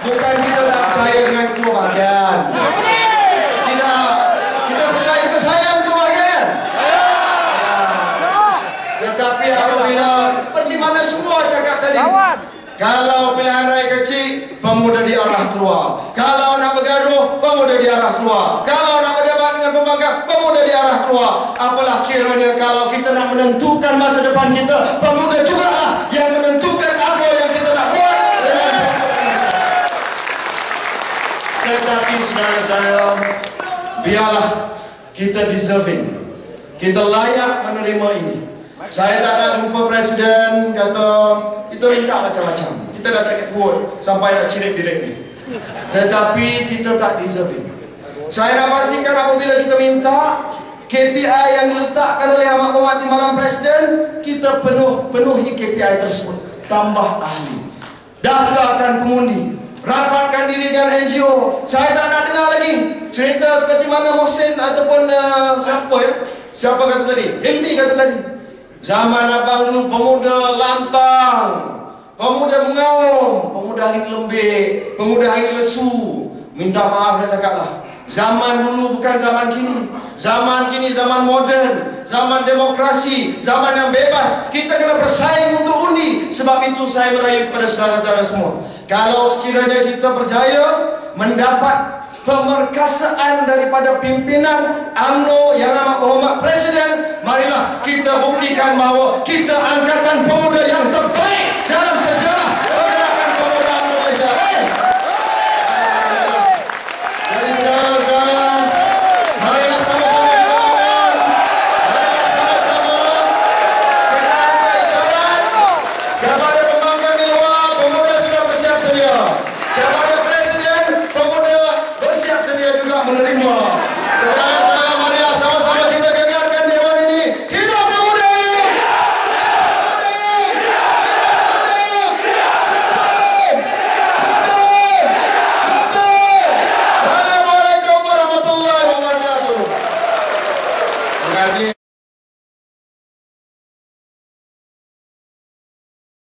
Bukan kita tak percaya dengan ketua bahagian. Kita kita percaya kita sayang ketua bahagian. Tetapi apabila seperti mana semua cakap tadi. Kalau pilihan raya kecil, pemuda diarah keluar. Kalau nak bergaduh, pemuda diarah keluar. Kalau nak berdebat dengan pembangkang, pemuda diarah keluar. Apalah kiranya kalau kita nak menentukan masa depan kita, pemuda Saudara saya, biarlah kita deserving. Kita layak menerima ini. Saya tak nak jumpa presiden kata kita minta macam-macam. Kita dah sakit perut sampai nak cirit direktif. Tetapi kita tak deserving. Saya nak pastikan apabila kita minta KPI yang diletakkan oleh Amat Berhormat Timbalan Presiden, kita penuh penuhi KPI tersebut. Tambah ahli. Daftarkan pengundi. Rapatkan diri dengan NGO. Saya tak nak dengar lagi cerita seperti mana Mohsin ataupun uh, siapa ya? Siapa kata tadi? Hilmi kata tadi. Zaman abang dulu pemuda lantang, pemuda mengaum, pemuda angin lembik, pemuda angin lesu. Minta maaf dan cakaplah. Zaman dulu bukan zaman kini. Zaman kini zaman moden, zaman demokrasi, zaman yang bebas. Kita kena bersaing untuk undi. Sebab itu saya merayu kepada saudara-saudara semua. Kalau sekiranya kita berjaya mendapat pemerkasaan daripada pimpinan UMNO yang amat berhormat Presiden, marilah kita buktikan bahawa kita angkatan pemuda Brasil.